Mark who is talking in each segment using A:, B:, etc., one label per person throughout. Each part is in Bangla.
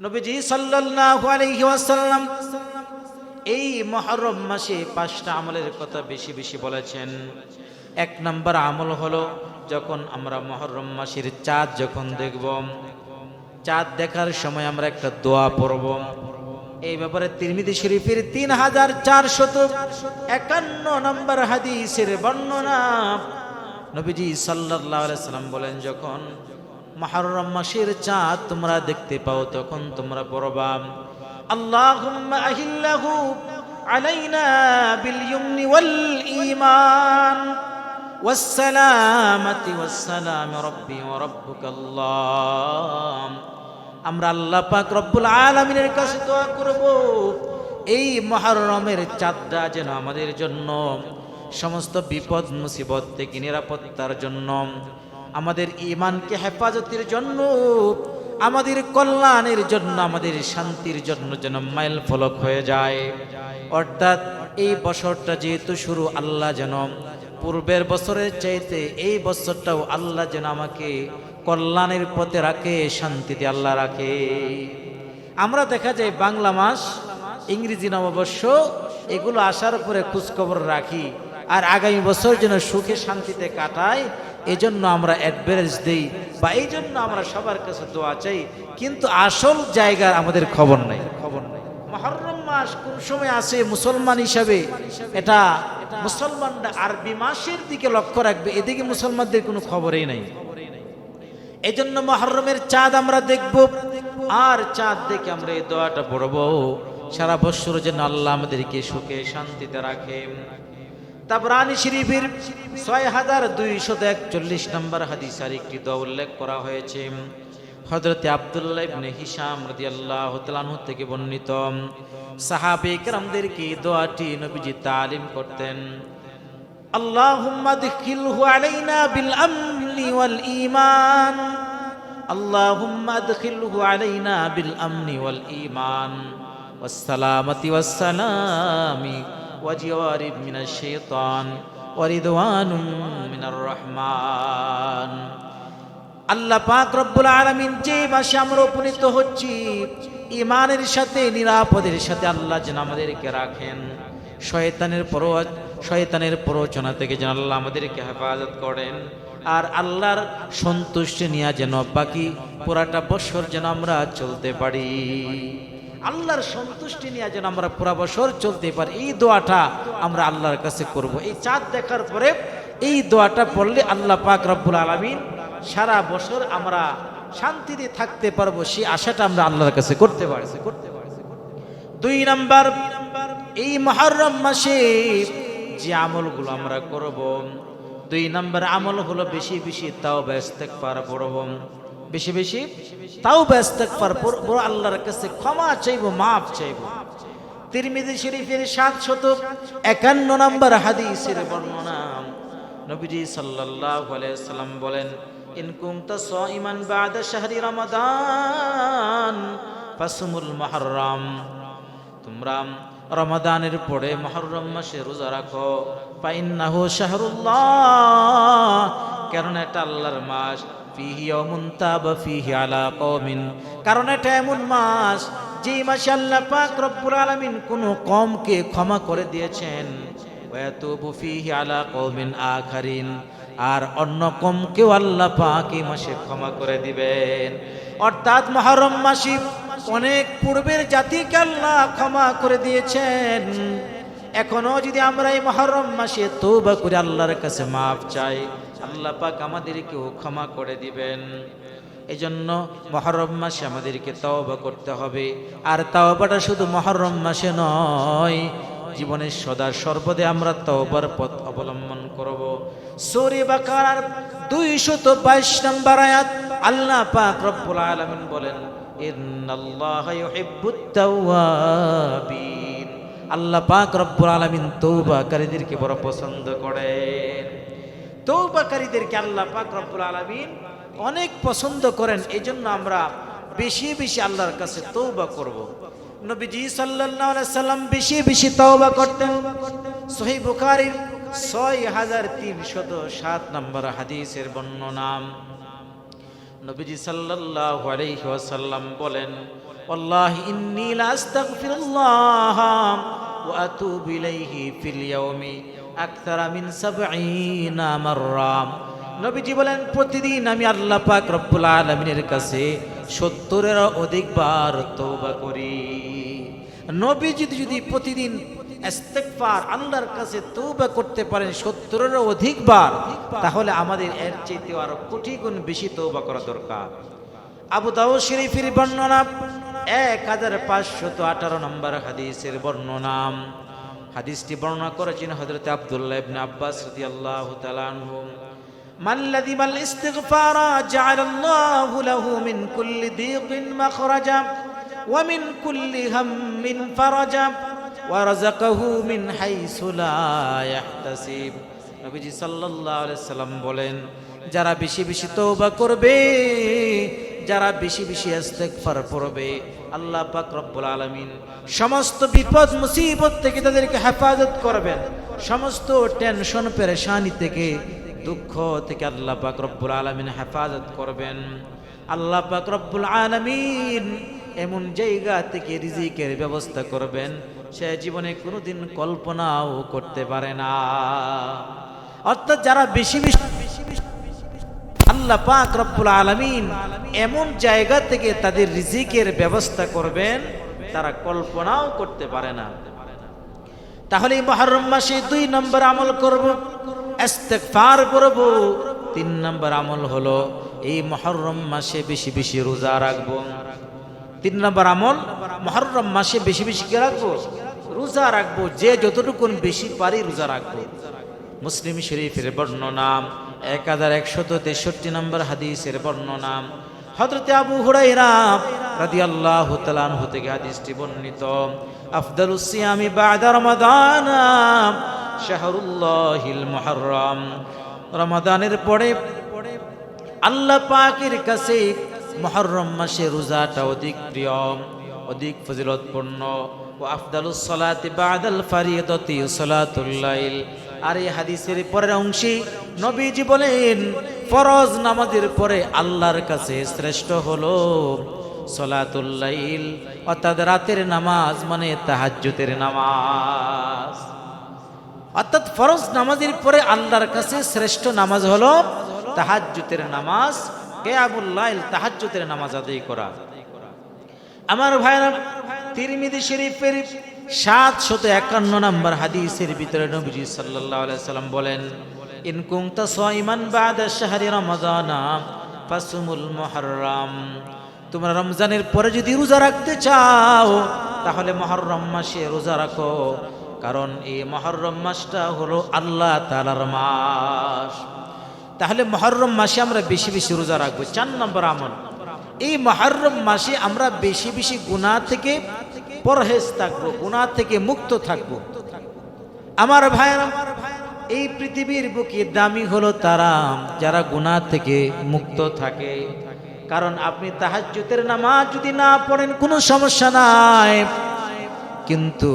A: নবীজি সাল্লাল্লাহু আলাইহি ওয়াসাল্লাম এই মহরম মাসে পাঁচটা আমলের কথা বেশি বেশি বলেছেন। এক নাম্বার আমল হলো যখন আমরা মহরম মাসের চাঁদ যখন দেখব, চাঁদ দেখার সময় আমরা একটা দোয়া পড়ব। এই ব্যাপারে তিরমিদি শরীফের তিন হাজার চারশত একান্ন নম্বর হাদিসের বর্ণনা নবীজি আলাইহি সাল্লাম বলেন, যখন মহরম মাসের চাঁদ তোমরা দেখতে পাও তখন তোমরা পড়বা আল্লাহুম্মা আহিল্লাহু আলাইনা বিল ইয়ুমনি ওয়াল ঈমান والسلامة والسلام ربي وربك الله আমরা আল্লাহ পাক রব্বুল আলামিনের কাছে দোয়া করব এই মহরমের চাঁদটা যেন আমাদের জন্য সমস্ত বিপদ মুসিবত থেকে নিরাপত্তার জন্য আমাদের ইমানকে হেফাজতের জন্য, আমাদের কল্যাণের জন্য, আমাদের শান্তির জন্য যেন মাইল ফলক হয়ে যায়। অর্থাৎ এই বছরটা যেহেতু শুরু, আল্লাহ যেন পূর্বের বছরের চাইতে এই বছরটাও আল্লাহ যেন আমাকে কল্যাণের পথে রাখে, শান্তিতে আল্লাহ রাখে। আমরা দেখা যায় বাংলা মাস, ইংরেজি নববর্ষ, এগুলো আসার পরে খোঁজখবর রাখি। আর আগামী বছর যেন সুখে শান্তিতে কাটায় এজন্য আমরা অ্যাডভারেজ দেই বা এই জন্য আমরা সবার কাছে দোয়া চাই, কিন্তু আসল জায়গার আমাদের খবর নাই। খবর নাই মহরম মাস কোন সময় আসে মুসলমান হিসাবে? এটা মুসলমানরা আরবি মাসের দিকে লক্ষ্য রাখবে, এদিকে মুসলমানদের কোনো খবরই নাই। এই জন্য মহরমের চাঁদ আমরা দেখব, আর চাঁদ দেখে আমরা এই দোয়াটা পড়ব। সারা বৎসর যেন আল্লাহ আমাদেরকে সুখে শান্তিতে রাখে। তাবরানি শরীফের ছয় হাজার দুইশত একচল্লিশ নম্বর হাদিস আর একটি দোয়া উল্লেখ করা হয়েছে হজরতে আবদুল্লাহ ইবনে হিসাম রাদিয়াল্লাহু তাআলা থেকে বর্ণিত সাহাবে কেরামদেরকে এই দোয়াটি নবীজি তালিম করতেন اللهم ادخله علينا بالامن والايمان اللهم ادخله علينا بالامن والايمان والسلامه والسلام وجوار من الشيطان ورضوان من الرحمن আল্লাহ পাক রব্বুল আলামিন যে মাসে আমরা উপনীত হচ্ছি ইমানের সাথে নিরাপদের সাথে আল্লাহ যেন আমাদেরকে রাখেন শয়তানের পর শয়তানের প্ররোচনা থেকে যেন আল্লাহ আমাদেরকে হেফাজত করেন আর আল্লাহর সন্তুষ্টি নিয়ে যেন বাকি পুরাটা বছর যেন আমরা চলতে পারি আল্লাহর সন্তুষ্টি নিয়ে যেন আমরা পুরা বছর চলতে পারি। এই দোয়াটা আমরা আল্লাহর কাছে করব। এই চাঁদ দেখার পরে এই দোয়াটা পড়লে আল্লাহ পাক রব্বুল আলমিন সারা বছর আমরা শান্তিতে থাকতে পারব সেই আশাটা আমরা আল্লাহর কাছে করতে পারি। করতে পারি দুই নাম্বার, এই মহরম মাসে যে আমলগুলো আমরা করব, দুই নাম্বার আমল হলো বেশি বেশি তাও ব্যস্ত পার পড়ব। বেশি বেশি। তাও ব্যস্তেক পার আল্লাহর কাছে ক্ষমা চাইব, মাফ চাইব। তিরমিজি শরীফের সাত শত একান্ন নম্বর হাদিসের বর্ণনা। নবীজি সাল্লাল্লাহু সাল্লাম বলেন, ইন কুনতা সাইমান বাদা শাহরি রমাদান রমাদানের পরে রাখো। শাহরুল্লাহ কারণ এটা আল্লাহর মাস। কারণ এটা এমন মাস যেই মাসে আল্লাহ পাক রব্বুল আলামিন কোনো কমকে ক্ষমা করে দিয়েছেন। আর অন্য কমকেও আল্লাহ পাক এই মাসে ক্ষমা করে দিবেন। অর্থাৎ মহরম মাসে অনেক পূর্বের জাতিকে আল্লাহ ক্ষমা করে দিয়েছেন। এখনও যদি আমরা এই মহরম মাসে তৌবা করে আল্লাহর কাছে মাফ চাই আল্লাহ পাক আমাদেরকেও ক্ষমা করে দিবেন। এই জন্য মহরম মাসে আমাদেরকে তওবা করতে হবে। আর তাওবাটা শুধু মহরম মাসে নয়, জীবনের সদা সর্বদে আমরা তওবার পথ অবলম্বন করব। সূরা বাকারার 222 নম্বর আয়াত আল্লাহ পাক রব্বুল আলামিন বলেন, ইন্নাল্লাহা ইউহিব্বুত তাওয়াবিন। আল্লাহ পাক রব্বুল আলামিন তওবাকারীদেরকে বড় পছন্দ করেন। তৌবাকারীদেরকে আল্লাহ পাক রব্বুল আলামিন অনেক পছন্দ করেন এজন্য আমরা বেশি বেশি আল্লাহর কাছে তৌবা করব নবীজি সাল্লাল্লাহু আলাইহি সাল্লাম বেশি বেশি তওবা করতেন সহিহ বুখারীর ছয় হাজার তিনশত সাত নম্বর হাদিসের বর্ণনা নবীজি সাল্লাল্লাহু আলাইহি ওয়াসাল্লাম বলেন والله إني لأستغفر الله وأتوب إليه في اليوم আক্তারা মিন সাবঈনা মাররা। নবীজি বলেন, প্রতিদিন আমি আল্লাহ পাক রব্বুল আলামিনের কাছে সত্তরের অধিকবার তওবা করি। নবীজি যদি প্রতিদিন ইস্তেকফার আল্লাহর কাছে তৌবা করতে পারেন সত্তরেরও অধিকবার তাহলে আমাদের এর চাইতে আরও কোটি গুণ বেশি তৌবা করা দরকার। আবু দাউদ শরীফের বর্ণনা, এক হাজার পাঁচশত আঠারো নম্বর হাদিসের বর্ণনা। হাদিসটি বর্ণনা করেছেন হজরত আবদুল্লাহ ইবনে আব্বাস রাদিয়াল্লাহু তাআলা আনহু। মাল্লাযী মাল ইস্তিগফারা জাআলাল্লাহু লাহু মিন কুল্লি দীকিন মাখরাজা ওয়া মিন কুল্লি হাম্মিন ফারাজা ওয়া রাযাকাহু মিন হাইসু লা ইয়াহতাসিব। নবীজি সাল্লাল্লাহু আলাইহি সাল্লাম বলেন, যারা বেশি বেশি তওবা করবে, যারা বেশি বেশি ইস্তেগফার করবে আল্লাহ পাক রব্বুল আলামিন সমস্ত বিপদ, মুসিবত থেকে তাদেরকে হেফাজত করবেন। সমস্ত টেনশন, পেরেশানি থেকে, দুঃখ থেকে আল্লাহ পাক রব্বুল আলামিন হেফাজত করবেন। আল্লাহ পাক রব্বুল আলামিন এমন জায়গা থেকে রিজিকের ব্যবস্থা করবেন, সে জীবনে কোনোদিন কল্পনাও করতে পারে না। অর্থাৎ যারা বেশি বেশি আল্লাহ পাক রব্বুল আলামিন এমন জায়গা থেকে তাদের রিজিকের ব্যবস্থা করবেন, তারা কল্পনাও করতে পারে না। তাহলে মহরম মাসে দুই নম্বর আমল করব, ইস্তেগফার করব। তিন নম্বর আমল হলো এই মহরম মাসে বেশি বেশি রোজা রাখব। তিন নম্বর আমল, মহরম মাসে বেশি বেশি কি রাখব? রোজা রাখব, যে যতটুকুন বেশি পারি রোজা রাখব। মুসলিম শরীফের বর্ণনা এক হাজার একশত তেষট্টি নম্বর হাদিসের বর্ণনা। হজরতে আবু হুরাইরা রাদিয়াল্লাহু তাআলা আনহু থেকে হাদিসটি বর্ণিত। আফদালুস সিয়ামি বাদা রমাদান, শাহরুল্লাহিল মুহররম। রমাদানের পরে আল্লাহ পাকের কাছে মুহররম মাসে রোজাটা অধিক প্রিয়, অধিক ফজিলতপূর্ণ। ও আফদালুস সালাতি বাদাল ফারিয়াদাতি সালাতুল আর এই হাদিসের পরের অংশে নবীজি বলেন, ফরজ নামাজের পরে আল্লাহর কাছে শ্রেষ্ঠ হলো সলাতুল্লাইল অর্থাৎ রাতের নামাজ মানে তাহাজ্জুদের নামাজ। অর্থাৎ ফরজ নামাজের পরে আল্লাহর কাছে শ্রেষ্ঠ নামাজ হলো তাহাজ্জুতের নামাজ কেয়াবুল্লাইল তাহাজ্জুতের নামাজ আদায় করা। আমার ভাইরা তিরমিদি শরীফের সাত শত একান্ন নম্বর হাদিসের ভিতরে নবীজি সাল্লাল্লাহু সাল্লাম বলেন, ইন কুনতা সাইমান বাদা শাহরি রমাদানা ফাসুমুল মুহররম। তোমরা রমজানের পরে যদি রোজা রাখতে চাও, তাহলে মহররম মাসে রোজা রাখো, কারণ এই মহররম মাসটা হলো আল্লাহ তাআলার মাস। তাহলে মহররম মাসে আমরা বেশি বেশি রোজা রাখব। চার নম্বর আমল, এই মহরম মাসে আমরা বেশি বেশি গুণা থেকে পরহেজ থাকব গুণা থেকে মুক্ত থাকব। আমার ভাইয়েরা, এই পৃথিবীর বুকে দামি হলো তারা, যারা গুণা থেকে মুক্ত থাকে। কারণ আপনি তাহাজ্জুতের নামাজ যদি না পড়েন, কোনো সমস্যা নাই। কিন্তু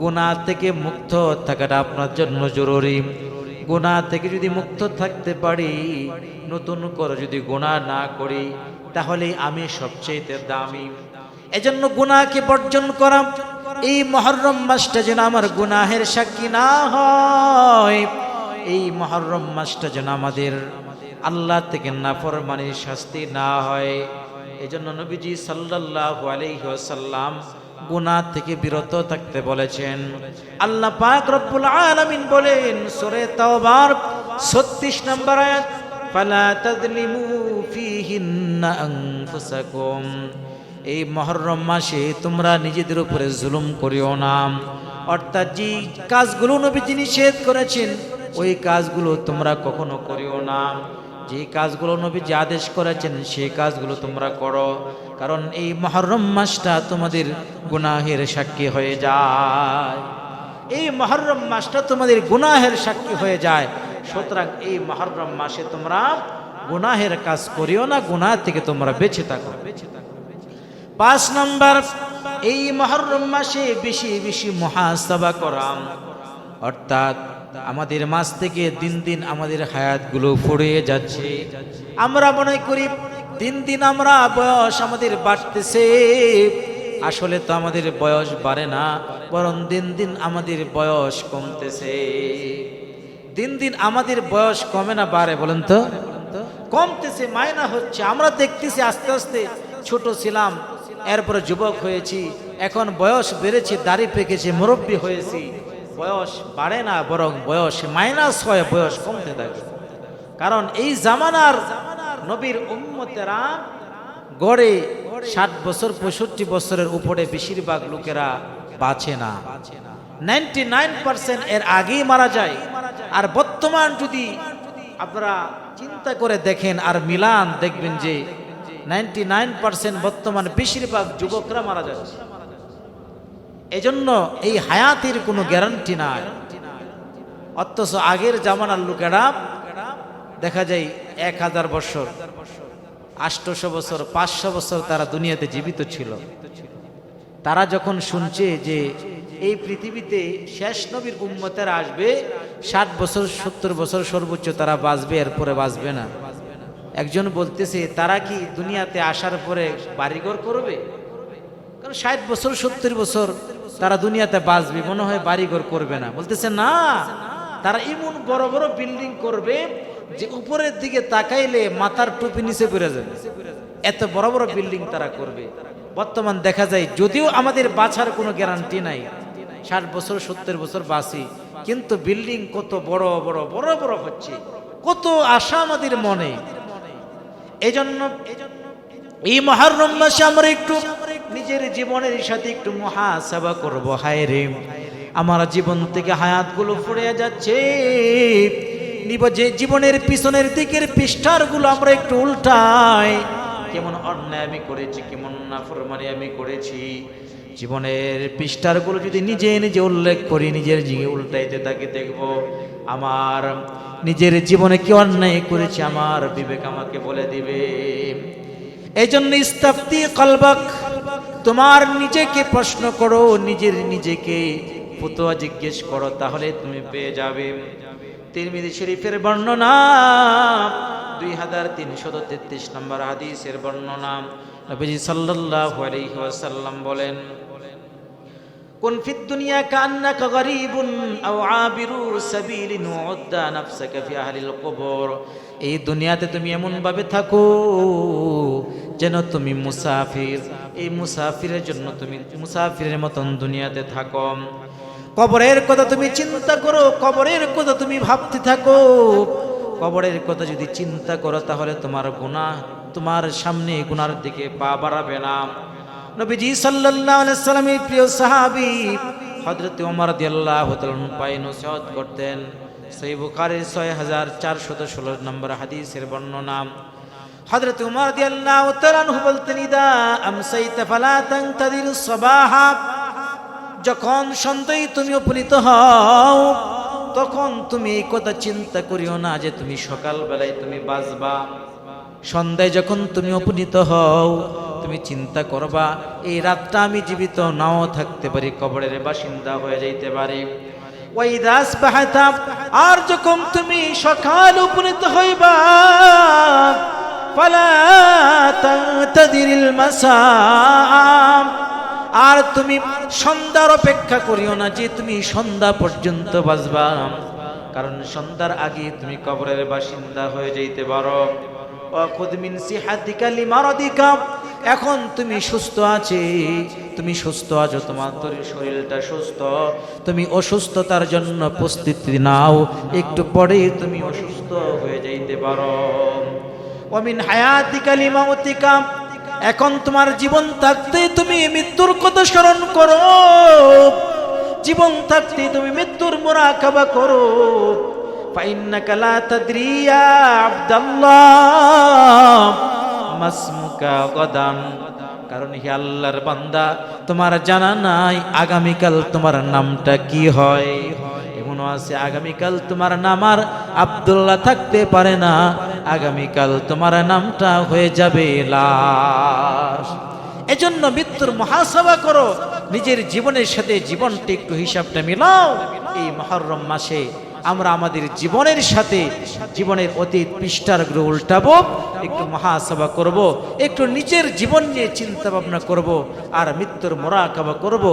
A: গুণা থেকে মুক্ত থাকাটা আপনার জন্য জরুরি। গুণা থেকে যদি মুক্ত থাকতে পারি, নতুন করে যদি গুণা না করি তাহলে আমি সবচেয়ে দামি। এজন্য গুনাহকে বর্জন করা। এই মহরম মাসটা যেন আমার গুনাহের সাক্ষী না হয়। এই মহরম মাসটা যেন আমাদের আল্লাহ থেকে নাফরমানির শাস্তি না হয়। এজন্য নবীজি সাল্লাল্লাহু আলাইহি ওয়াসাল্লাম গুনাহ থেকে বিরত থাকতে বলেছেন। আল্লাহ পাক রব্বুল আলামিন বলেন, সূরা তাওবার 36 নম্বর আয়াত, ফালা তাযলিমু আনফুসাকুম। এই মহরম মাসে তোমরা নিজেদের উপরে জুলুম করিও না। অর্থাৎ যে কাজগুলো নবীজি নিষেধ করেছেন, ওই কাজগুলো তোমরা কখনো করিও না। যে কাজগুলো নবীজি আদেশ করেছেন, সেই কাজগুলো তোমরা করো। কারণ এই মহরম মাসটা তোমাদের গুনাহের সাক্ষী হয়ে যায়। এই মহরম মাসটা তোমাদের গুনাহের সাক্ষী হয়ে যায়। সুতরাং এই মহরম মাসে তোমরা গুনাহের কাজ করিও না, গুনাহ থেকে তোমরা বেঁচে থাকো। বেঁচে থাকো পাঁচ নম্বর, এই মহরম মাসে বেশি বেশি মহাসভা করাম অর্থাৎ আমাদের মাস থেকে দিন দিন আমাদের হায়াতগুলো ফুরিয়ে যাচ্ছে। আমরা মনে করি দিন দিন আমরা বয়স আমাদের বাড়তেছে। আসলে তো আমাদের বয়স বাড়ে না, বরং দিন দিন আমাদের বয়স কমতেছে। দিন দিন আমাদের বয়স কমে না, বাড়ে বলেন তো? কমতেছে মায়না হচ্ছে। আমরা দেখতেছি আস্তে আস্তে ছোট ছিলাম এরপরে যুবক হয়েছি, এখন বয়স বেড়েছে, দাড়ি পেকেছে, মুরব্বী হয়েছি। বয়স বাড়ে না, বরং বয়স মাইনাস হয়, বয়স কমতে থাকে। কারণ এই জামানার নবীর উম্মতেরা গড়ে ষাট বছর, পঁয়ষট্টি বছরের উপরে বেশিরভাগ লোকেরা বাঁচে না। নাইনটি নাইন পার্সেন্ট এর আগেই মারা যায়। আর বর্তমান যদি আপনারা চিন্তা করে দেখেন আর মিলান দেখবেন যে নাইনটি নাইন পার্সেন্ট বর্তমান বেশিরভাগ যুবকরা মারা যাচ্ছে। এজন্য এই হায়াতের কোনো গ্যারান্টি নাই। অথচ আগের জামানার লোকেরা দেখা যায় এক হাজার বছর আষ্টশো বছর, পাঁচশো বছর তারা দুনিয়াতে জীবিত ছিল। তারা যখন শুনছে যে এই পৃথিবীতে শেষ নবীর উম্মতেরা আসবে, ষাট বছর, সত্তর বছর সর্বোচ্চ তারা বাঁচবে, এরপরে বাঁচবে না। একজন বলতেছে, তারা কি দুনিয়াতে আসার পরে বাড়িঘর করবে? কারণ ষাট বছর, সত্তর বছর তারা দুনিয়াতে বাঁচবে, মনে হয় বাড়িঘর করবে না। বলতেছে, না, তারা এমন বড় বড় বিল্ডিং করবে যে উপরের দিকে তাকাইলে মাথার টুপি নিচে পড়ে যাবে। এত বড় বড় বিল্ডিং তারা করবে। বর্তমান দেখা যায়, যদিও আমাদের বাছার কোনো গ্যারান্টি নাই, ষাট বছর, সত্তর বছর বাঁচি, কিন্তু বিল্ডিং কত বড় বড় বড় বড় হচ্ছে। কত আশা আমাদের মনে। এজন্য এই মহারম মাসে আমরা একটু নিজের জীবনের সাথে একটু মহাসেবা করব, হায় রে। আমার জীবন থেকে হায়াতগুলো ফুরে যাচ্ছে। যে জীবনের পিছনের দিকের পৃষ্ঠারগুলো আমরা একটু উল্টাই। কেমন অন্যায় আমি করেছি, কেমন নাফরমানি আমি করেছি। জীবনের পৃষ্ঠারগুলো যদি নিজে নিজে উল্লেখ করি, নিজের জিগে উল্টাইতে তাকে দেখব আমার নিজের জীবনে কি অন্যায় করেছি আমার বিবেক আমাকে বলে দিবে। এই জন্য ইস্তাফতি কলবক, তোমার নিজেকে প্রশ্ন করো, নিজের নিজেকে ফুতোয়া জিজ্ঞেস করো, তাহলে তুমি পেয়ে যাবে। তিরমিজি শরীফের বর্ণনা, দুই হাজার তিনশত তেত্রিশ নম্বর হাদিসের বর্ণনা। নবীজি সাল্লাল্লাহু আলাইহি ওয়াসাল্লাম বলেন কুন ফিদ দুনিয়া কান্নাকা গরীবুন আও আবিরু সাবিলিন উদ্দা নাফসাকা ফি আহলিল কবর। এই দুনিয়াতে তুমি এমন ভাবে থাকো যেন তুমি মুসাফির। এই মুসাফিরের জন্য তুমি মুসাফিরের মতন দুনিয়াতে থাকো। কবরের কথা তুমি চিন্তা করো, কবরের কথা তুমি ভাবতে থাকো। কবরের কথা যদি চিন্তা করো তাহলে তোমার গুণা তোমার সামনে গুনার দিকে পা বাড়াবে না। নবীজি আলাইহি সাল্লামের প্রিয় সাহাবী হযরত ওমর রাদিয়াল্লাহু তাআলা পায়ে নসিহত করতেন। সহিহ বুখারীর 6416 নম্বর হাদিসের বর্ণনা হযরত ওমর রাদিয়াল্লাহু তাআলা আনহু বলতেন, ইদা আমসাইতা ফালা তানতাদিরুস সাবাহা। যখন সন্ধ্যায় তুমি উপনীত হও, তখন তুমি এই কথা চিন্তা করিও না যে তুমি সকালবেলায় তুমি বাঁচবা। সন্ধ্যায় যখন তুমি উপনীত হও তুমি চিন্তা করবা এই রাতটা আমি জীবিত নাও থাকতে পারি, কবরের বাসিন্দা হয়ে যাইতে পারি। ওই দাস বাহাতাম আর যখন তুমি সকাল উপনীত হইবা আর তুমি সন্ধ্যার অপেক্ষা করিও না যে তুমি সন্ধ্যা পর্যন্ত বাঁচবা। কারণ সন্ধ্যার আগে তুমি কবরের বাসিন্দা হয়ে যাইতে পারো। অখুদমিন সিহাদিকা লিমারদিকা এখন তুমি সুস্থ আছে, তুমি সুস্থ আছো, তোমার তোর শরীরটা সুস্থ। তুমি অসুস্থতার জন্য প্রস্তুতি নাও, একটু পরে তুমি অসুস্থ হয়ে যাইতে পারো। অমিন হায়াতিকা লিমাউতিকা এখন তোমার জীবন থাকতে তুমি মৃত্যুর কথা স্মরণ করো। জীবন থাকতে তুমি মৃত্যুর মোরাকাবা করো। ফাইন্নাকা লা তাদরি ইয়া আব্দাল্লাহ। কারণ হে আল্লাহর বান্দা, তোমার জানা নাই আগামীকাল তোমার নামটা কি হয়। এমনও আছে, আগামীকাল তোমার নাম আর আব্দুল্লাহ থাকতে পারে না। আগামীকাল তোমার নামটা হয়ে যাবে এজন্য মৃত্যুর মহাসভা করো। নিজের জীবনের সাথে জীবনটি একটু হিসাবটা মিলাও। এই মহরম মাসে আমরা আমাদের জীবনের সাথে জীবনের অতীত পৃষ্ঠারগুলো উল্টাবো, একটু মহাসভা করব, একটু নিজের জীবন নিয়ে চিন্তা ভাবনা করব, আর মৃত্যুর মোরাকাবা করব।